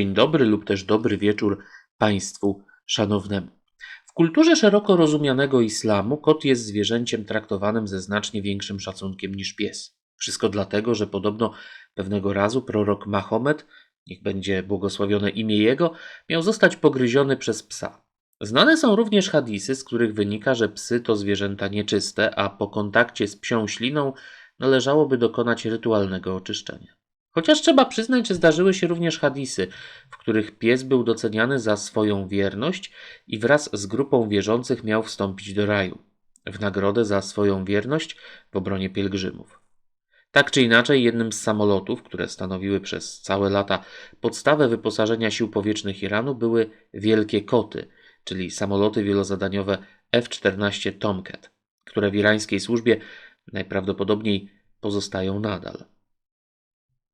Dzień dobry lub też dobry wieczór Państwu szanownemu. W kulturze szeroko rozumianego islamu kot jest zwierzęciem traktowanym ze znacznie większym szacunkiem niż pies. Wszystko dlatego, że podobno pewnego razu prorok Mahomet, niech będzie błogosławione imię jego, miał zostać pogryziony przez psa. Znane są również hadisy, z których wynika, że psy to zwierzęta nieczyste, a po kontakcie z psią śliną należałoby dokonać rytualnego oczyszczenia. Chociaż trzeba przyznać, że zdarzyły się również hadisy, w których pies był doceniany za swoją wierność i wraz z grupą wierzących miał wstąpić do raju, w nagrodę za swoją wierność w obronie pielgrzymów. Tak czy inaczej, jednym z samolotów, które stanowiły przez całe lata podstawę wyposażenia sił powietrznych Iranu, były wielkie koty, czyli samoloty wielozadaniowe F-14 Tomcat, które w irańskiej służbie najprawdopodobniej pozostają nadal.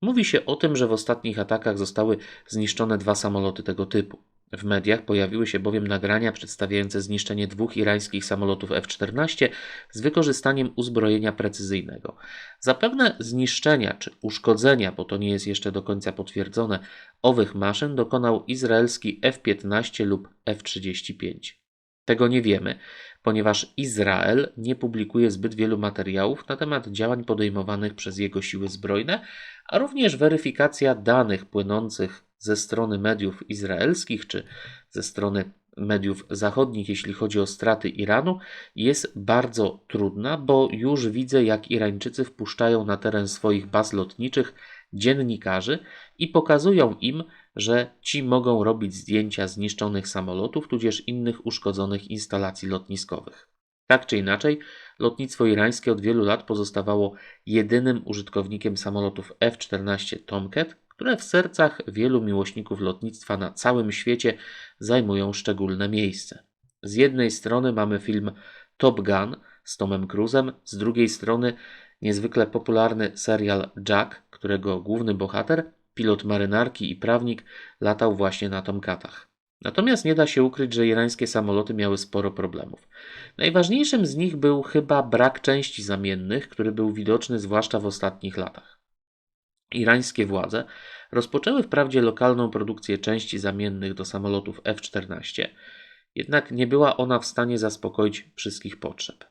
Mówi się o tym, że w ostatnich atakach zostały zniszczone dwa samoloty tego typu. W mediach pojawiły się bowiem nagrania przedstawiające zniszczenie dwóch irańskich samolotów F-14 z wykorzystaniem uzbrojenia precyzyjnego. Zapewne zniszczenia czy uszkodzenia, bo to nie jest jeszcze do końca potwierdzone, owych maszyn dokonał izraelski F-15 lub F-35. Tego nie wiemy, ponieważ Izrael nie publikuje zbyt wielu materiałów na temat działań podejmowanych przez jego siły zbrojne, a również weryfikacja danych płynących ze strony mediów izraelskich czy ze strony mediów zachodnich, jeśli chodzi o straty Iranu, jest bardzo trudna, bo już widzę, jak Irańczycy wpuszczają na teren swoich baz lotniczych dziennikarzy i pokazują im, że ci mogą robić zdjęcia zniszczonych samolotów, tudzież innych uszkodzonych instalacji lotniskowych. Tak czy inaczej, lotnictwo irańskie od wielu lat pozostawało jedynym użytkownikiem samolotów F-14 Tomcat, które w sercach wielu miłośników lotnictwa na całym świecie zajmują szczególne miejsce. Z jednej strony mamy film Top Gun z Tomem Cruisem, z drugiej strony niezwykle popularny serial Jack, którego główny bohater, pilot marynarki i prawnik, latał właśnie na Tomcatach. Natomiast nie da się ukryć, że irańskie samoloty miały sporo problemów. Najważniejszym z nich był chyba brak części zamiennych, który był widoczny zwłaszcza w ostatnich latach. Irańskie władze rozpoczęły wprawdzie lokalną produkcję części zamiennych do samolotów F-14, jednak nie była ona w stanie zaspokoić wszystkich potrzeb.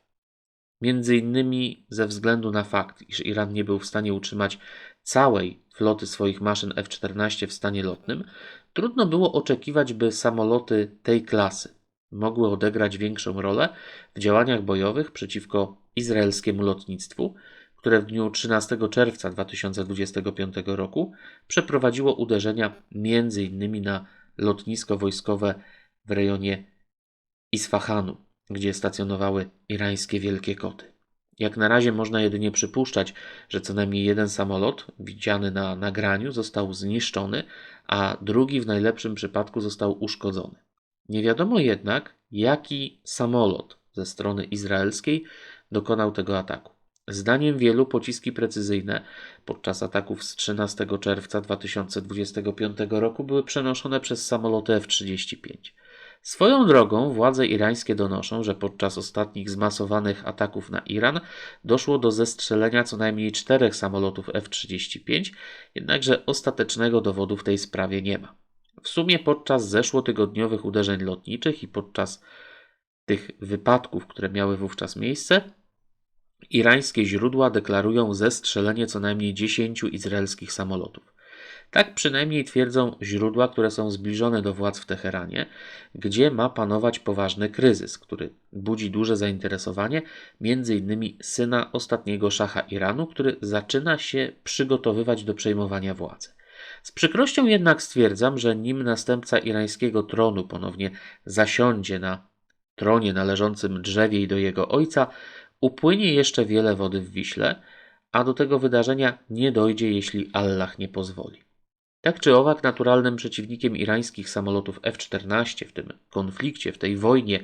Między innymi ze względu na fakt, iż Iran nie był w stanie utrzymać całej floty swoich maszyn F-14 w stanie lotnym, trudno było oczekiwać, by samoloty tej klasy mogły odegrać większą rolę w działaniach bojowych przeciwko izraelskiemu lotnictwu, które w dniu 13 czerwca 2025 roku przeprowadziło uderzenia m.in. na lotnisko wojskowe w rejonie Isfahanu, gdzie stacjonowały irańskie wielkie koty. Jak na razie można jedynie przypuszczać, że co najmniej jeden samolot widziany na nagraniu został zniszczony, a drugi w najlepszym przypadku został uszkodzony. Nie wiadomo jednak, jaki samolot ze strony izraelskiej dokonał tego ataku. Zdaniem wielu pociski precyzyjne podczas ataków z 13 czerwca 2025 roku były przenoszone przez samoloty F-35. Swoją drogą władze irańskie donoszą, że podczas ostatnich zmasowanych ataków na Iran doszło do zestrzelenia co najmniej czterech samolotów F-35, jednakże ostatecznego dowodu w tej sprawie nie ma. W sumie podczas zeszłotygodniowych uderzeń lotniczych i podczas tych wypadków, które miały wówczas miejsce, irańskie źródła deklarują zestrzelenie co najmniej 10 izraelskich samolotów. Tak przynajmniej twierdzą źródła, które są zbliżone do władz w Teheranie, gdzie ma panować poważny kryzys, który budzi duże zainteresowanie m.in. syna ostatniego szacha Iranu, który zaczyna się przygotowywać do przejmowania władzy. Z przykrością jednak stwierdzam, że nim następca irańskiego tronu ponownie zasiądzie na tronie należącym drzewie do jego ojca, upłynie jeszcze wiele wody w Wiśle, a do tego wydarzenia nie dojdzie, jeśli Allah nie pozwoli. Tak czy owak, naturalnym przeciwnikiem irańskich samolotów F-14 w tym konflikcie, w tej wojnie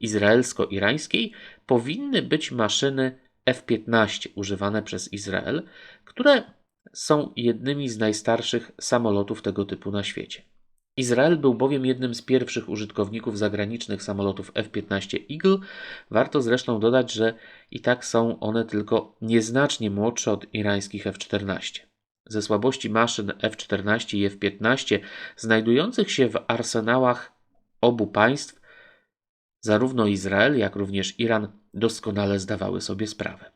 izraelsko-irańskiej powinny być maszyny F-15 używane przez Izrael, które są jednymi z najstarszych samolotów tego typu na świecie. Izrael był bowiem jednym z pierwszych użytkowników zagranicznych samolotów F-15 Eagle. Warto zresztą dodać, że i tak są one tylko nieznacznie młodsze od irańskich F-14. Ze słabości maszyn F-14 i F-15 znajdujących się w arsenałach obu państw, zarówno Izrael, jak również Iran doskonale zdawały sobie sprawę.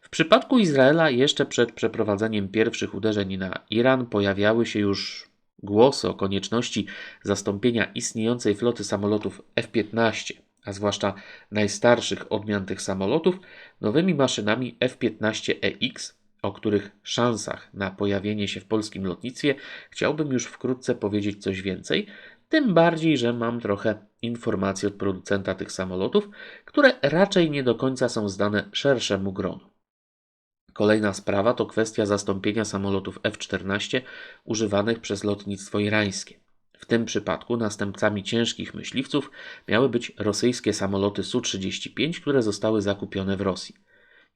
W przypadku Izraela jeszcze przed przeprowadzeniem pierwszych uderzeń na Iran pojawiały się już głosy o konieczności zastąpienia istniejącej floty samolotów F-15, a zwłaszcza najstarszych odmian tych samolotów, nowymi maszynami F-15EX, o których szansach na pojawienie się w polskim lotnictwie chciałbym już wkrótce powiedzieć coś więcej, tym bardziej, że mam trochę informacji od producenta tych samolotów, które raczej nie do końca są zdane szerszemu gronu. Kolejna sprawa to kwestia zastąpienia samolotów F-14 używanych przez lotnictwo irańskie. W tym przypadku następcami ciężkich myśliwców miały być rosyjskie samoloty Su-35, które zostały zakupione w Rosji.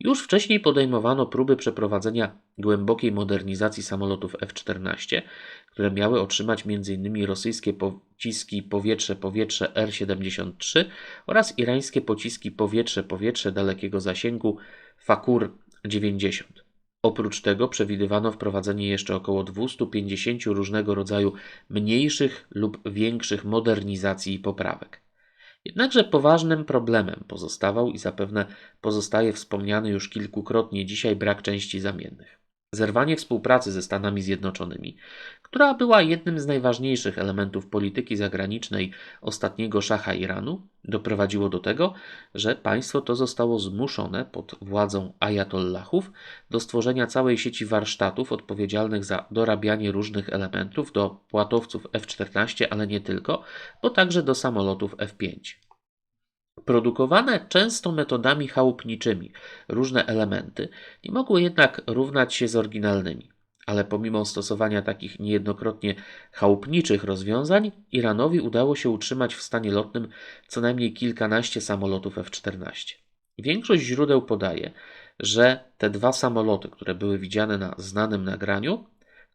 Już wcześniej podejmowano próby przeprowadzenia głębokiej modernizacji samolotów F-14, które miały otrzymać m.in. rosyjskie pociski powietrze-powietrze R-73 oraz irańskie pociski powietrze-powietrze dalekiego zasięgu Fakur 90. Oprócz tego przewidywano wprowadzenie jeszcze około 250 różnego rodzaju mniejszych lub większych modernizacji i poprawek. Jednakże poważnym problemem pozostawał i zapewne pozostaje wspomniany już kilkukrotnie dzisiaj brak części zamiennych. Zerwanie współpracy ze Stanami Zjednoczonymi, która była jednym z najważniejszych elementów polityki zagranicznej ostatniego szacha Iranu, doprowadziło do tego, że państwo to zostało zmuszone pod władzą ajatollahów do stworzenia całej sieci warsztatów odpowiedzialnych za dorabianie różnych elementów do płatowców F-14, ale nie tylko, bo także do samolotów F-5. Produkowane często metodami chałupniczymi różne elementy nie mogły jednak równać się z oryginalnymi. Ale pomimo stosowania takich niejednokrotnie chałupniczych rozwiązań, Iranowi udało się utrzymać w stanie lotnym co najmniej kilkanaście samolotów F-14. Większość źródeł podaje, że te dwa samoloty, które były widziane na znanym nagraniu,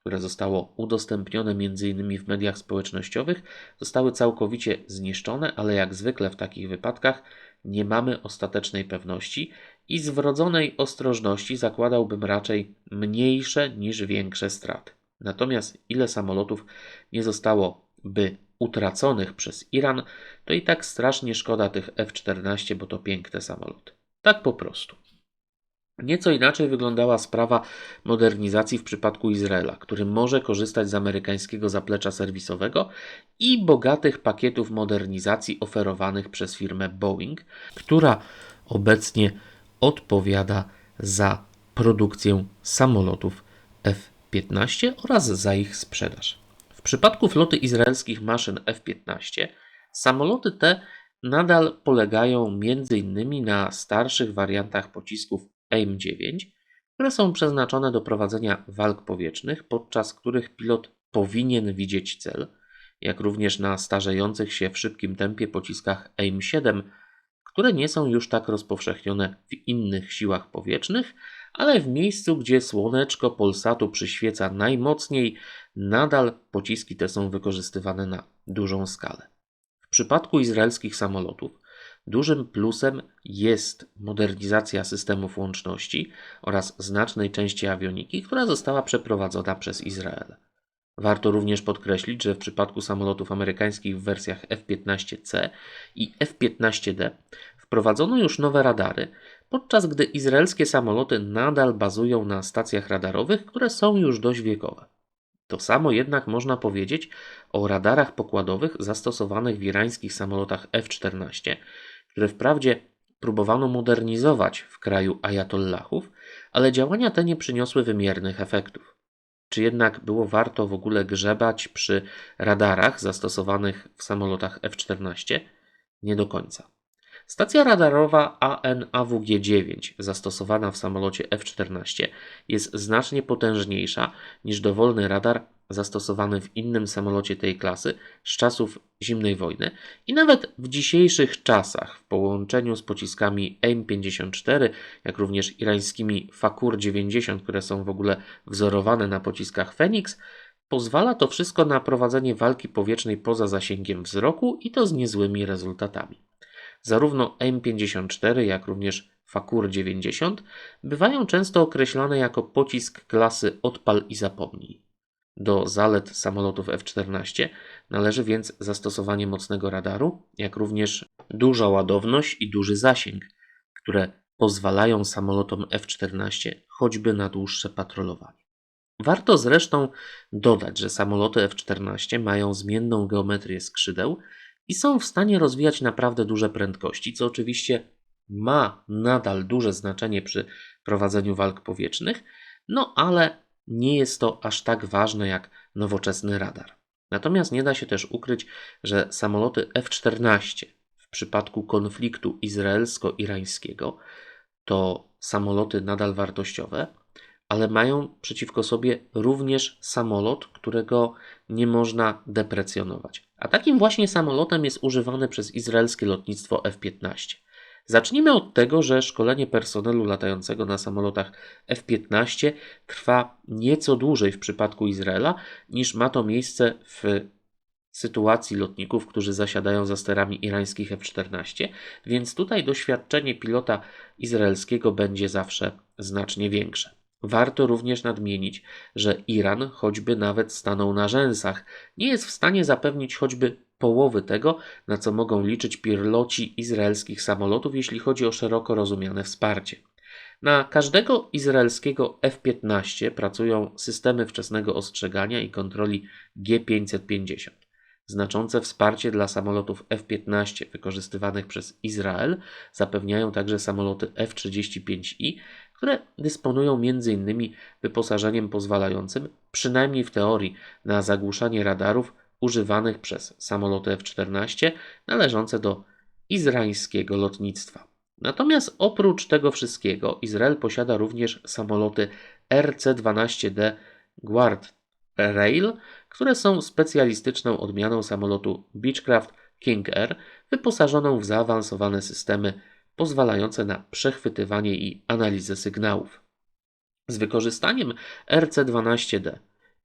które zostało udostępnione m.in. w mediach społecznościowych, zostały całkowicie zniszczone, ale jak zwykle w takich wypadkach nie mamy ostatecznej pewności i z wrodzonej ostrożności zakładałbym raczej mniejsze niż większe straty. Natomiast ile samolotów nie zostało by utraconych przez Iran, to i tak strasznie szkoda tych F-14, bo to piękne samoloty. Tak po prostu. Nieco inaczej wyglądała sprawa modernizacji w przypadku Izraela, który może korzystać z amerykańskiego zaplecza serwisowego i bogatych pakietów modernizacji oferowanych przez firmę Boeing, która obecnie odpowiada za produkcję samolotów F-15 oraz za ich sprzedaż. W przypadku floty izraelskich maszyn F-15 samoloty te nadal polegają m.in. na starszych wariantach pocisków AIM-9, które są przeznaczone do prowadzenia walk powietrznych, podczas których pilot powinien widzieć cel, jak również na starzejących się w szybkim tempie pociskach AIM-7, które nie są już tak rozpowszechnione w innych siłach powietrznych, ale w miejscu, gdzie słoneczko Polsatu przyświeca najmocniej, nadal pociski te są wykorzystywane na dużą skalę. W przypadku izraelskich samolotów Dużym plusem jest modernizacja systemów łączności oraz znacznej części awioniki, która została przeprowadzona przez Izrael. Warto również podkreślić, że w przypadku samolotów amerykańskich w wersjach F-15C i F-15D wprowadzono już nowe radary, podczas gdy izraelskie samoloty nadal bazują na stacjach radarowych, które są już dość wiekowe. To samo jednak można powiedzieć o radarach pokładowych zastosowanych w irańskich samolotach F-14, które wprawdzie próbowano modernizować w kraju ajatollahów, ale działania te nie przyniosły wymiernych efektów. Czy jednak było warto w ogóle grzebać przy radarach zastosowanych w samolotach F-14? Nie do końca. Stacja radarowa AN-AWG-9 zastosowana w samolocie F-14 jest znacznie potężniejsza niż dowolny radar zastosowany w innym samolocie tej klasy z czasów zimnej wojny i nawet w dzisiejszych czasach w połączeniu z pociskami AIM-54, jak również irańskimi Fakur-90, które są w ogóle wzorowane na pociskach Phoenix, pozwala to wszystko na prowadzenie walki powietrznej poza zasięgiem wzroku i to z niezłymi rezultatami. Zarówno AIM-54, jak również Fakur 90 bywają często określane jako pocisk klasy odpal i zapomnij. Do zalet samolotów F-14 należy więc zastosowanie mocnego radaru, jak również duża ładowność i duży zasięg, które pozwalają samolotom F-14 choćby na dłuższe patrolowanie. Warto zresztą dodać, że samoloty F-14 mają zmienną geometrię skrzydeł i są w stanie rozwijać naprawdę duże prędkości, co oczywiście ma nadal duże znaczenie przy prowadzeniu walk powietrznych, no ale nie jest to aż tak ważne jak nowoczesny radar. Natomiast nie da się też ukryć, że samoloty F-14 w przypadku konfliktu izraelsko-irańskiego to samoloty nadal wartościowe, ale mają przeciwko sobie również samolot, którego nie można deprecjonować. A takim właśnie samolotem jest używany przez izraelskie lotnictwo F-15. Zacznijmy od tego, że szkolenie personelu latającego na samolotach F-15 trwa nieco dłużej w przypadku Izraela niż ma to miejsce w sytuacji lotników, którzy zasiadają za sterami irańskich F-14, więc tutaj doświadczenie pilota izraelskiego będzie zawsze znacznie większe. Warto również nadmienić, że Iran, choćby nawet stanął na rzęsach, nie jest w stanie zapewnić choćby połowy tego, na co mogą liczyć piloci izraelskich samolotów, jeśli chodzi o szeroko rozumiane wsparcie. Na każdego izraelskiego F-15 pracują systemy wczesnego ostrzegania i kontroli G550. Znaczące wsparcie dla samolotów F-15 wykorzystywanych przez Izrael zapewniają także samoloty F-35I, które dysponują m.in. wyposażeniem pozwalającym, przynajmniej w teorii, na zagłuszanie radarów używanych przez samoloty F-14 należące do izraelskiego lotnictwa. Natomiast oprócz tego wszystkiego Izrael posiada również samoloty RC-12D Guard Rail, które są specjalistyczną odmianą samolotu Beechcraft King Air, wyposażoną w zaawansowane systemy pozwalające na przechwytywanie i analizę sygnałów. Z wykorzystaniem RC-12D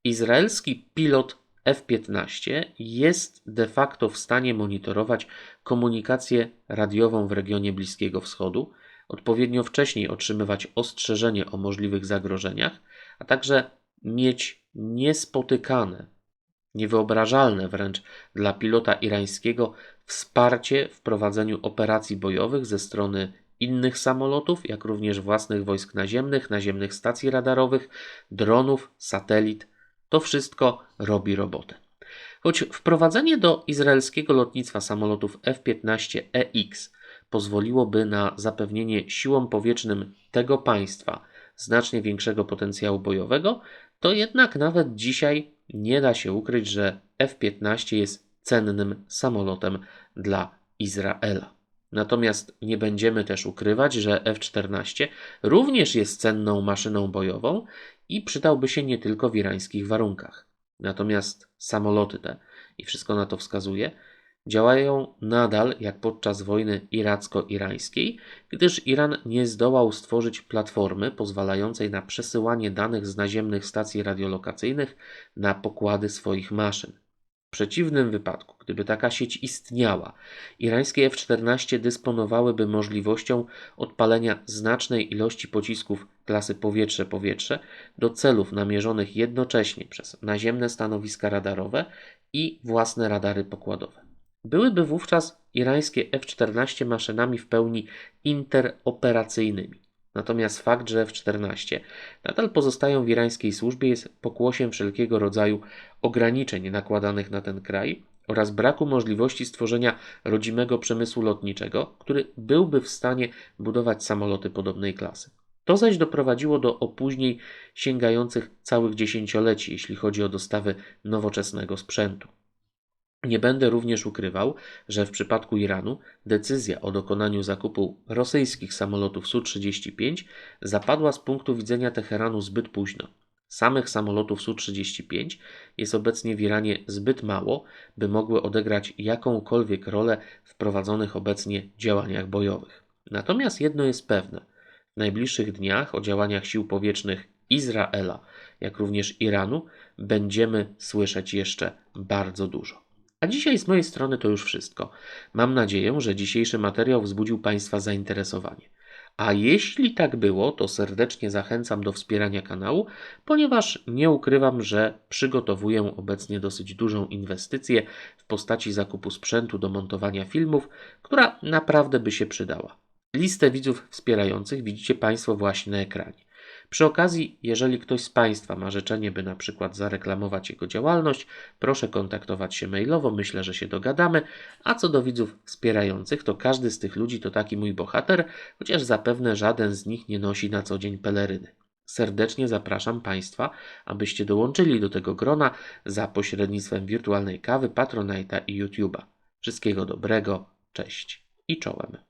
izraelski pilot F-15 jest de facto w stanie monitorować komunikację radiową w regionie Bliskiego Wschodu, odpowiednio wcześniej otrzymywać ostrzeżenie o możliwych zagrożeniach, a także mieć niespotykane, niewyobrażalne wręcz dla pilota irańskiego wsparcie w prowadzeniu operacji bojowych ze strony innych samolotów, jak również własnych wojsk naziemnych, naziemnych stacji radarowych, dronów, satelit. To wszystko robi robotę. Choć wprowadzenie do izraelskiego lotnictwa samolotów F-15EX pozwoliłoby na zapewnienie siłom powietrznym tego państwa znacznie większego potencjału bojowego, to jednak nawet dzisiaj nie da się ukryć, że F-15 jest cennym samolotem dla Izraela. Natomiast nie będziemy też ukrywać, że F-14 również jest cenną maszyną bojową i przydałby się nie tylko w irańskich warunkach. Natomiast samoloty te, i wszystko na to wskazuje, działają nadal jak podczas wojny iracko-irańskiej, gdyż Iran nie zdołał stworzyć platformy pozwalającej na przesyłanie danych z naziemnych stacji radiolokacyjnych na pokłady swoich maszyn. W przeciwnym wypadku, gdyby taka sieć istniała, irańskie F-14 dysponowałyby możliwością odpalenia znacznej ilości pocisków klasy powietrze-powietrze do celów namierzonych jednocześnie przez naziemne stanowiska radarowe i własne radary pokładowe. Byłyby wówczas irańskie F-14 maszynami w pełni interoperacyjnymi. Natomiast fakt, że F-14 nadal pozostają w irańskiej służbie jest pokłosiem wszelkiego rodzaju ograniczeń nakładanych na ten kraj oraz braku możliwości stworzenia rodzimego przemysłu lotniczego, który byłby w stanie budować samoloty podobnej klasy. To zaś doprowadziło do opóźnień sięgających całych dziesięcioleci, jeśli chodzi o dostawy nowoczesnego sprzętu. Nie będę również ukrywał, że w przypadku Iranu decyzja o dokonaniu zakupu rosyjskich samolotów Su-35 zapadła z punktu widzenia Teheranu zbyt późno. Samych samolotów Su-35 jest obecnie w Iranie zbyt mało, by mogły odegrać jakąkolwiek rolę w prowadzonych obecnie działaniach bojowych. Natomiast jedno jest pewne: w najbliższych dniach o działaniach sił powietrznych Izraela, jak również Iranu, będziemy słyszeć jeszcze bardzo dużo. A dzisiaj z mojej strony to już wszystko. Mam nadzieję, że dzisiejszy materiał wzbudził Państwa zainteresowanie. A jeśli tak było, to serdecznie zachęcam do wspierania kanału, ponieważ nie ukrywam, że przygotowuję obecnie dosyć dużą inwestycję w postaci zakupu sprzętu do montowania filmów, która naprawdę by się przydała. Listę widzów wspierających widzicie Państwo właśnie na ekranie. Przy okazji, jeżeli ktoś z Państwa ma życzenie, by na przykład zareklamować jego działalność, proszę kontaktować się mailowo, myślę, że się dogadamy. A co do widzów wspierających, to każdy z tych ludzi to taki mój bohater, chociaż zapewne żaden z nich nie nosi na co dzień peleryny. Serdecznie zapraszam Państwa, abyście dołączyli do tego grona za pośrednictwem wirtualnej kawy, Patronite'a i YouTube'a. Wszystkiego dobrego, cześć i czołem.